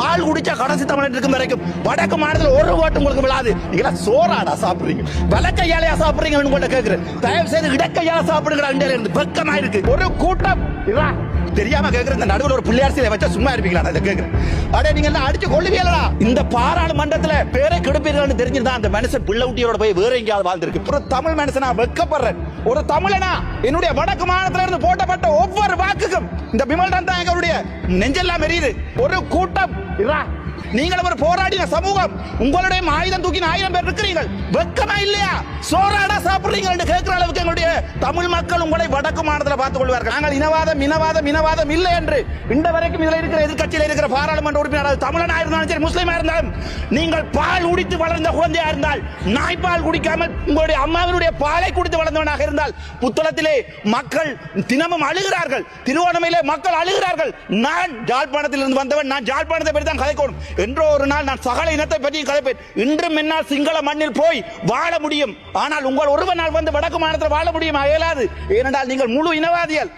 பால் குடிச்சா கடைசி தமிழன் இருக்கும் வரைக்கும். வடக்கு மாநிலத்தில் ஒரு ஓட்டு உங்களுக்கு விழாது. நீங்களா சோறாடா சாப்பிடுறீங்க. வலக்கையாலையா சாப்பிடுறீங்கன்னு உங்கள்ட்ட கேட்கிறேன் தயவு செய்து இடக்கையால சாப்பிடுங்கிற இந்தியால இருந்து. இருக்கு. ஒரு கூட்டம். தெரியாம கேக்குற இந்த நடுவில் ஒரு பிள்ளையார் சிலை வச்சா சும்மா இருப்பீங்களா? அதை கேக்குறேன். அடே நீங்க என்ன அடிச்சு கொள்ளுவீங்களா இந்த பாராளுமன்றத்துல பேரை கெடுப்பீர்கள்னு தெரிஞ்சிருந்தா அந்த மனுஷன் பிள்ளை ஊட்டியோட போய் வேற எங்கேயாவது வாழ்ந்திருக்கு. ஒரு தமிழ் மனுஷனா வெக்கப்படுறேன். ஒரு தமிழனா என்னுடைய வடக்கு மாநிலத்துல இருந்து போட்டப்பட்ட இருக்கும் இந்த பிமல் தான் எங்களுடைய நெஞ்செல்லாம் எரியுது. ஒரு கூட்டம். நீங்கள் ஒரு போராடின சமூகம். உங்களுடைய ஆயுதம் தூக்கி ஆயிரம் பேர் இருக்கிறீர்கள். வெக்கமா இல்லையா? சோறாடா சாப்பிடுறீங்க என்று கேட்கிற அளவுக்கு எங்களுடைய தமிழ் மக்கள் உங்களை வடக்கு மாநிலத்தில் பார்த்துக் கொள்வார்கள். நாங்கள் இனவாதம் இனவாதம் இனவாதம் இல்லை என்று இந்த வரைக்கும் இதில் இருக்கிற எதிர்க்கட்சியில் இருக்கிற பாராளுமன்ற உறுப்பினர் தமிழனா இருந்தாலும் சரி முஸ்லீமா இருந்தாலும் நீங்கள் பால் குடித்து வளர்ந்த குழந்தையா இருந்தால் நாய்ப்பால் குடிக்காமல் உங்களுடைய அம்மாவினுடைய பாலை குடித்து வளர்ந்தவனாக இருந்தால் புத்தளத்திலே மக்கள் தினமும் அழுகிறார்கள். திருவோணமையிலே மக்கள் அழுகிறார்கள். நான் ஜாழ்ப்பாணத்தில் இருந்து வந்தவன் நான் ஜாழ்ப்பாணத்தை பற்றி தான் கதைக்கணும். என்றோ ஒரு நாள் நான் சகல இனத்தை பற்றி கலைப்பேன் இன்றும் என்னால் சிங்கள மண்ணில் போய் வாழ முடியும். ஆனால் உங்கள் ஒருவர் நாள் வந்து வடக்கு மாநிலத்தில் வாழ முடியும்? இயலாது. ஏனென்றால் நீங்கள் முழு இனவாதிகள்.